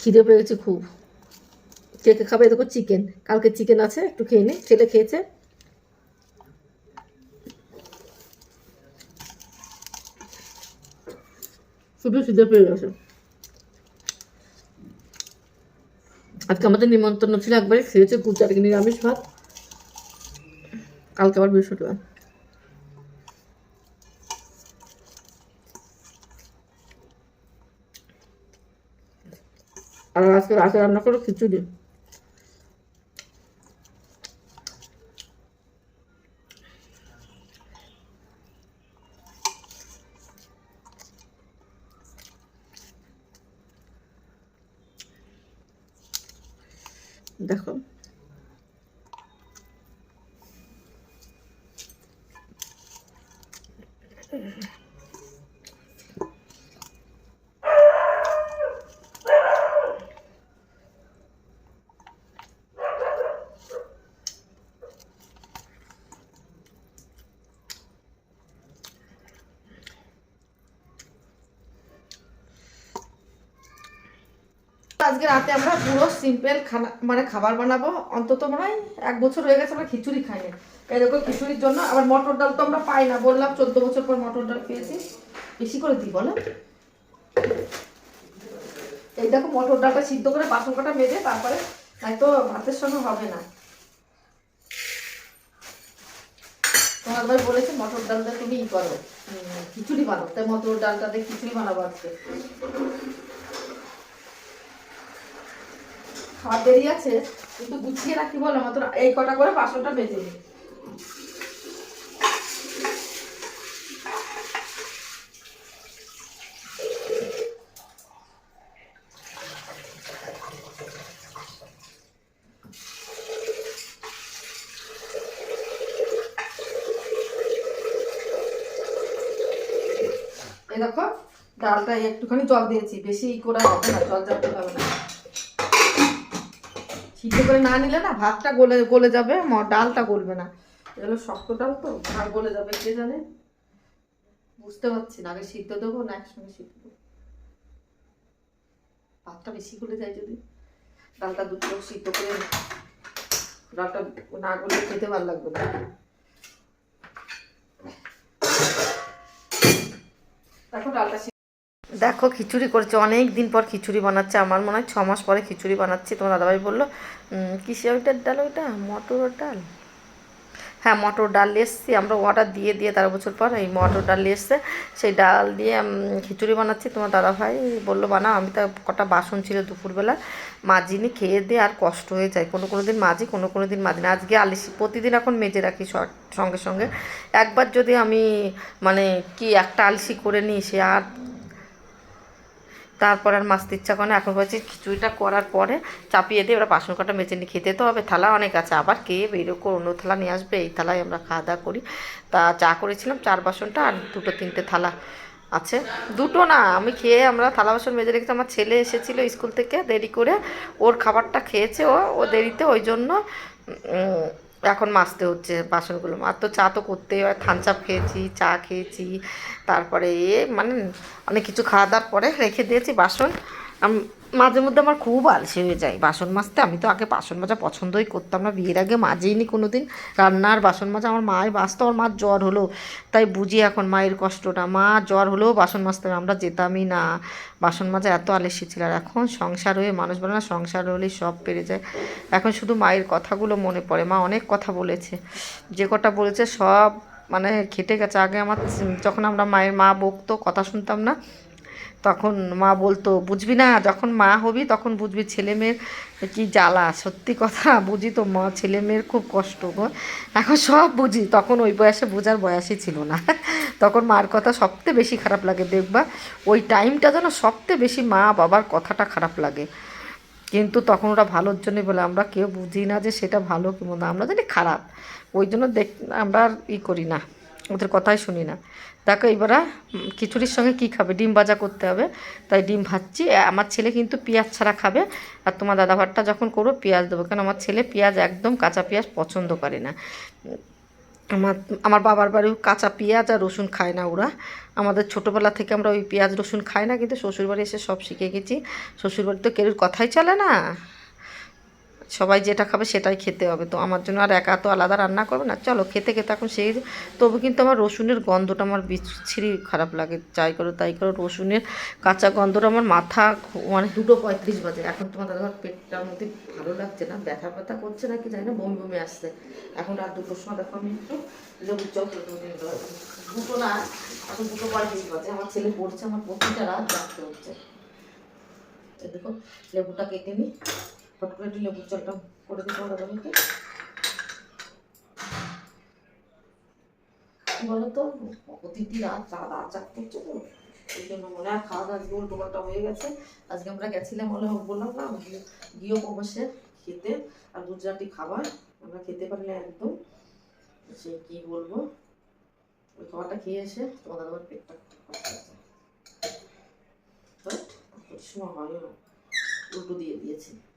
খিদে পেয়ে গেছে খুব। কে কে খাবে? দেখো চিকেন কালকে চিকেন আছে, একটু খেয়ে নে। ছেলে খেয়েছে। শুধু খিদে পেয়ে গেছে। আজকে আমাদের নিমন্ত্রণ ছিল একবারে, খেয়েছে কুচার নিরামিষ ভাত। কালকে আবার বৃহস্পতিবার। আর আজকে রাতে রান্না করো খিচুড়ি। দেখো। আজকে রাতে আমরা পুরো সিম্পল খানা মানে খাবার বানাবো। অন্তত মনে হয় এক বছর হয়ে গেছে আমরা খিচুড়ি খাই না এরকম খিচুড়ির জন্য আবার মটর ডাল তো আমরা পাই না, বললাম চোদ্দ বছর পর মটর ডাল পেয়েছি। বেশি করে দিই বলো এই দেখো মটর ডালটা সিদ্ধ করে বাসন কাটা মেজে তারপরে হয়তো ভাতের সঙ্গে হবে না। তোমার ভাই বলেছে মটর ডালটা তুমি ই করো খিচুড়ি বানাও। তাই মটর ডালটা দিয়ে খিচুড়ি বানাবো আজকে। খাওয়ার দেরি আছে, কিন্তু গুছিয়ে রাখি বলো মাত্র এই কটা করে বাসনটা বেজে নিই এই দেখো ডালটা একটুখানি জল দিয়েছি, বেশি করে হবে না, জল যাতে হবে না। সিদ্ধ করে না নিলে না ভাতটা গলে গলে যাবে ডালটা গলবে না। এগুলো শক্ত ডাল তো ভাত গলে যাবে কে জানে? বুঝতে পারছি না আগে সিদ্ধ দেবো না একসঙ্গে সিদ্ধ দেবো? ভাতটা বেশি গলে যায় যদি? ডালটা দুটো সিদ্ধ করে ডালটা না গলে খেতে ভালো লাগবে না। দেখো ডালটা দেখো, খিচুড়ি করেছে, অনেক দিন পর খিচুড়ি বানাচ্ছে। আমার মনে হয় ছ মাস পরে খিচুড়ি বানাচ্ছি। তোমার দাদাভাই বলল কিসে ওইটার ডাল ওইটা? মটর ডাল? হ্যাঁ মটর ডাল এসেছি। আমরা অর্ডার দিয়ে দিয়ে তেরো বছর পর এই মটর ডাল এসছে। সেই ডাল দিয়ে খিচুড়ি বানাচ্ছি। তোমার দাদাভাই বলল বানা আমি তো কটা বাসন ছিল দুপুরবেলা। মাজিনি খেয়ে দিয়ে আর কষ্ট হয়ে যায়। কোনো কোনো দিন মাজি, কোনো কোনো দিন মাজি না আজকে আলিশি, প্রতিদিন এখন মেজে রাখি সঙ্গে সঙ্গে। একবার যদি আমি মানে কি একটা আলসি করে নিই, সে আর তারপর আর মাছতে ইচ্ছা করে এখন বলছি খিচুড়িটা করার পরে চাপিয়ে দিয়ে ওরা বাসন কাটা মেজে নিয়ে খেতে তো হবে। থালা অনেক আছে, আবার কে বেরো করে অন্য থালা নিয়ে আসবে, এই থালায় আমরা খাওয়া দাওয়া করি। তা চা করেছিলাম, চার বাসনটা আর দুটো তিনটে থালা আছে। দুটো না, আমি খেয়ে আমরা থালা বাসন মেজে রেখেছি। আমার ছেলে এসেছিল স্কুল থেকে দেরি করে, ওর খাবারটা খেয়েছে ও ও দেরিতে, ওই জন্য এখন মাজতে হচ্ছে বাসনগুলো আর তো চা তো করতেই হয়। থানচাপ খেয়েছি, চা খেয়েছি, তারপরে মানে অনেক কিছু খাওয়া দাওয়ার পরে রেখে দিয়েছি বাসন। মাঝে মধ্যে আমার খুব আলসে হয়ে যায়। বাসন মাজতে আমি তো আগে বাসন মাজা পছন্দই করতাম না, বিয়ের আগে মাজেইনি কোনো দিন রান্নার বাসন মাজা আমার মায়ের বাঁচতো আমার মার জ্বর হলো। তাই বুঝি এখন মায়ের কষ্টটা। মা জ্বর হলেও বাসন মাজতে আমরা যেতামই না। বাসন মাজা এত আলসি ছিল আর এখন সংসার হয়ে মানুষ বলে না, সংসার হলেই সব পেরে যায়। এখন শুধু মায়ের কথাগুলো মনে পড়ে। মা অনেক কথা বলেছে। যে কটা বলেছে সব মানে খেটে গেছে। আগে আমার, যখন আমরা মায়ের মা বকতো, কথা শুনতাম না তখন মা বলতো, বুঝবি না, যখন মা হবি তখন বুঝবি ছেলে মেয়ের কি জ্বালা। সত্যি কথা, বুঝি তো মা ছেলে মেয়ের খুব কষ্ট গো। এখন সব বুঝি, তখন ওই বয়সে বোঝার বয়সই ছিল না। তখন মার কথা সবচেয়ে বেশি খারাপ লাগে, দেখবা ওই টাইমটা যেন সবচেয়ে বেশি মা বাবার কথাটা খারাপ লাগে। কিন্তু তখন ওরা ভালোর জন্য বলে, আমরা কেউ বুঝি না যে সেটা ভালো কি মন্দ, আমরা জানি খারাপ। ওই জন্য দেখ, আমরা আর ই করি না। ওদের কথাই শুনি না। দেখো এবারে খিচুড়ির সঙ্গে কি খাবে? ডিম ভাজা করতে হবে। তাই ডিম ভাজছি। আমার ছেলে কিন্তু পেঁয়াজ ছাড়া খাবে। আর তোমার দাদা ভাতটা যখন করব, পেঁয়াজ দেবো। কারণ আমার ছেলে পেঁয়াজ একদম কাঁচা পেঁয়াজ পছন্দ করে না। আমার আমার বাবার বাড়িও কাঁচা পেঁয়াজ আর রসুন খায় না ওরা। আমাদের ছোটোবেলা থেকে আমরা ওই পেঁয়াজ, রসুন খাই না। কিন্তু শ্বশুরবাড়ি এসে সব শিখে গেছি। শ্বশুরবাড়ি তো কেউ কথাই চলে না। সবাই যেটা খাবে সেটাই খেতে হবে। তো আমার জন্য আর একা তো আলাদা রান্না করবে না। চলো, খেতে খেতে এখন সেই তবু কিন্তু আমার রসুনের গন্ধটা আমার বিচ্ছিরি খারাপ লাগে। যাই করো তাই করো, রসুনের কাঁচা গন্ধটা আমার মাথা মানে দুটো পঁয়ত্রিশ বাজে। এখন তোমার দাদা পেটটার মধ্যে ভালো লাগছে না? ব্যথা ব্যথা করছে না কি জানি না, বমি বমি আসছে। এখন রাত দুটোর সময় দেখো আমি একটু লেবুর চপ দুটো না, এখন দুটো পঁয়ত্রিশ বাজে। আমার ছেলে পড়ছে, আমার প্রতিটা রাত জাগতে হচ্ছে। দেখো, লেবুটা কেটে নিই। করে দিতে হবে দাদাকে কি বলতো? প্রতিটি রাত রাত জাগতে হচ্ছে তো, এই জন্য মনে হয় খাওয়া দাওয়া আজকে পাল্টা হয়ে গেছে। আজকে আমরা গেছিলাম বলে বললাম, না, গিয়ে- প্রবাসে খেতে। আর গুজরাটি খাবার আমরা খেতে পারি না একদম। সে কি বলব? ওই খাবারটা খেয়ে এসে তোমাদের আবার পেটটা সময় হয় উল্টো দিয়ে দিয়েছে।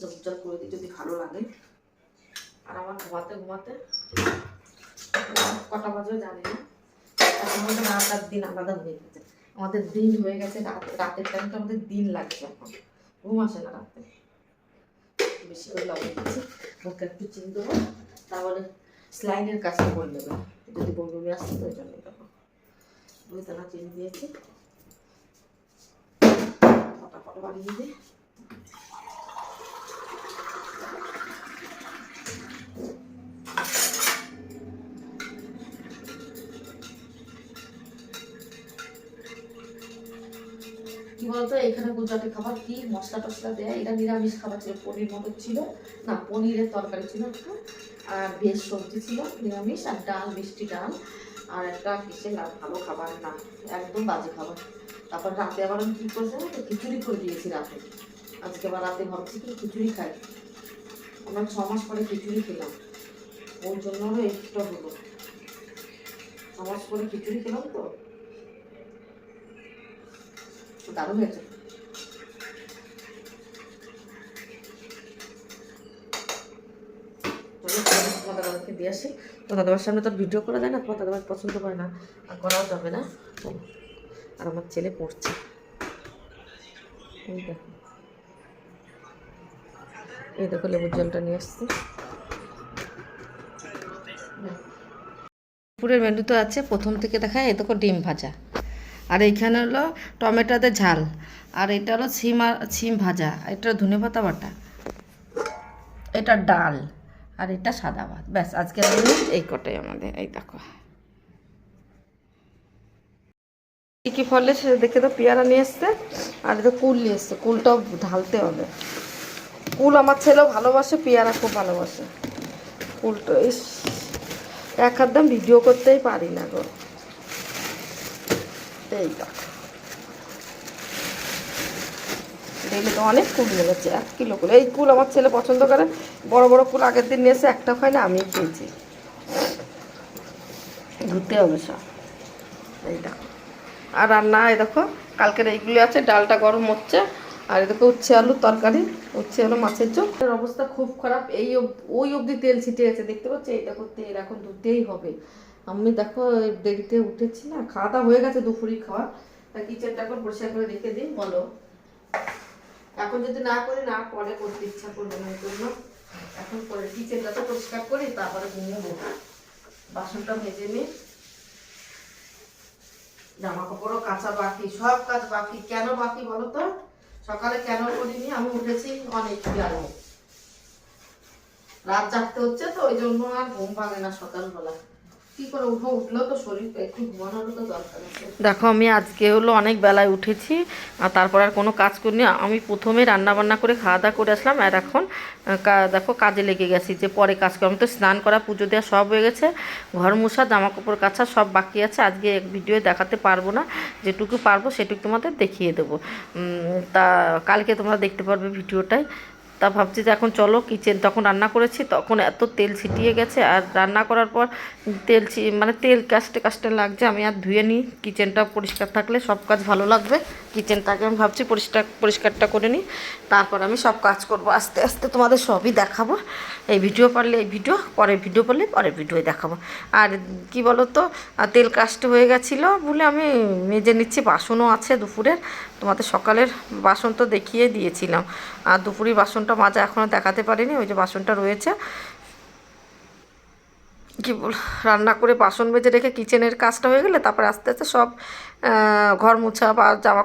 সবটা করে দিই যদি ভালো লাগে। আর আমার ঘুমাতে ঘুমাতে কটা বাজে জানি না। আমাদের রাতার দিন আলাদা হয়ে গেছে। আমাদের দিন হয়ে গেছে, রাত রাতের টাইমটা আমাদের দিন লাগছে এখন। ঘুম আসে না রাতে। বেশি করে লবণ দিচ্ছি। মুখে একটু চিন দেবো, তারপরে স্লাইনের কাজটা করে নেবে যদি বমি আসছে তো জন্য তখন দুই তালা চিনি দিয়েছি। ফটাফট বাড়িয়ে দিই। কি বলতো, এখানে গুজরাটি খাবার কি? মশলা টসলা দেয়, এটা নিরামিষ খাবার ছিল, পনির মতো ছিল। না, পনিরের তরকারি ছিল একটু, আর ভেজ সবজি ছিল, নিরামিষ, আর ডাল, মিষ্টি ডাল, আর একটা কিসের ভালো খাবার না, একদম বাজে খাবার। তারপর রাতে আবার আমি কী করছি তো? খিচুড়ি করে দিয়েছি রাতে। আজকে আবার রাতে ভাবছি কি, খিচুড়ি খাই। আমরা ছ মাস পরে খিচুড়ি খেলাম। ওর জন্য এক্সট্রা হলো। ছ মাস পরে খিচুড়ি খেলাম তো? দারুণ হয়েছে। তোমার দাদাকে দিয়ে আসি। তো দাদাবার সামনে তো ভিডিও করা যায় না, তোমার দাদাবার পছন্দ করে না, আর করাও যাবে না। আর আমার ছেলে পড়ছে। এই দেখো। লেবুর জলটা নিয়ে আসছি। দুপুরের মেনু তো আছে, প্রথম থেকে দেখা, এই দেখো ডিম ভাজা। আর এইখানে হলো টমেটোতে ঝাল। আর এটা হলো ছিম ছিম ভাজা। এটা ধনে পাতা বাটা। এটা ডাল। আর এটা সাদা ভাত। ব্যাস, আজকের এই কটাই আমাদের। এই দেখো। কী কী ফলে সে দেখে তো পেয়ারা নিয়ে এসছে। আর এটা কুল নিয়ে এসছে। কুলটাও ঢালতে হবে। কুল আমার ছেলেও ভালোবাসে, পেয়ারা খুব ভালোবাসে। কুলটা, ইস, এক হাত ভিডিও করতেই পারি না গো। এই দেখলে তো অনেক কুল লেগেছে এক কিলো কুল এই কুল আমার ছেলে পছন্দ করে। বড় বড় কুল আগের দিন নিয়ে এসে একটা খায় না আমি খেয়েছি ধুতে হবে সব। এই দেখো আর রান্না, এই দেখো, কালকের এইগুলো আছে, ডালটা গরম হচ্ছে। আর এই দেখো, উচ্ছে আলু তরকারি, উচ্ছে আলু মাছের চোখ অবস্থা খুব খারাপ। এই ওই অবধি তেল ছিটে গেছে, দেখতে পাচ্ছি? এই দেখো, তেল এখন ধুতেই হবে। আমি দেখো দেরিতে উঠেছি না, খাওয়া হয়ে গেছে দুপুরি খাওয়া। তা কিচেনটা এখন পরিষ্কার করে রেখে দিই, বলো। এখন যদি না করি, না পরে করতে ইচ্ছা করবে না জন্য। এখন করে কিচেনটা তো পরিষ্কার করি, তারপরে ঘুমোবো বাসনটা ভেজে নিই। জামা কাপড়ও কাঁচা বাকি, সব কাজ বাকি। কেন বাকি বলো তো? সকালে কেন করিনি? আমি উঠেছি অনেক গেলে রাত জাগতে হচ্ছে তো, ওই জন্য আর ঘুম ভাঙে না সকালবেলা। দেখো, আমি আজকে হলো অনেক বেলায় উঠেছি, আর তারপর আর কোনো কাজ করিনি। আমি প্রথমে রান্না বান্না করে খাওয়া দাওয়া করে আসলাম, আর এখন দেখো, কাজে লেগে গেছি যে পরে কাজ করি আমি তো স্নান করা, পুজো দেওয়া সব হয়ে গেছে, ঘর মোছা জামা কাপড় কাচা, সব বাকি আছে। আজকে এক ভিডিও দেখাতে পারব না, যেটুকু পারব সেটুকু তোমাদের দেখিয়ে দেবো। তা, কালকে তোমরা দেখতে পারবে ভিডিওটাই তা ভাবছি যে এখন চলো কিচেন তখন রান্না করেছি, তখন এত তেল ছিটিয়ে গেছে আর রান্না করার পর তেল মানে তেল কাস্টে কাস্টে লাগছে, আমি আর ধুয়ে নিই কিচেনটা পরিষ্কার থাকলে সব কাজ ভালো লাগবে। কিচেনটাকে আমি ভাবছি পরিষ্কার পরিষ্কারটা করে নিই। তারপর আমি সব কাজ করব। আস্তে আস্তে তোমাদের সবই দেখাবো। এই ভিডিও পারলে এই ভিডিও, পরের ভিডিও পারলে পরের ভিডিও দেখাবো। আর কি বলো তো তেল কাস্ট হয়ে গেছিল বলে আমি মেজে নিচ্ছি, বাসনও আছে দুপুরের। তোমাদের সকালের বাসন তো দেখিয়ে দিয়েছিলাম। আর দুপুরের বাসনটা মাজা এখনও দেখাতে পারিনি, ওই যে বাসনটা রয়েছে। কি বল, রান্না করে বাসন মেজে রেখে কিচেনের কাজটা হয়ে গেলে তারপরে আস্তে আস্তে সব ঘর মোছা বা জামা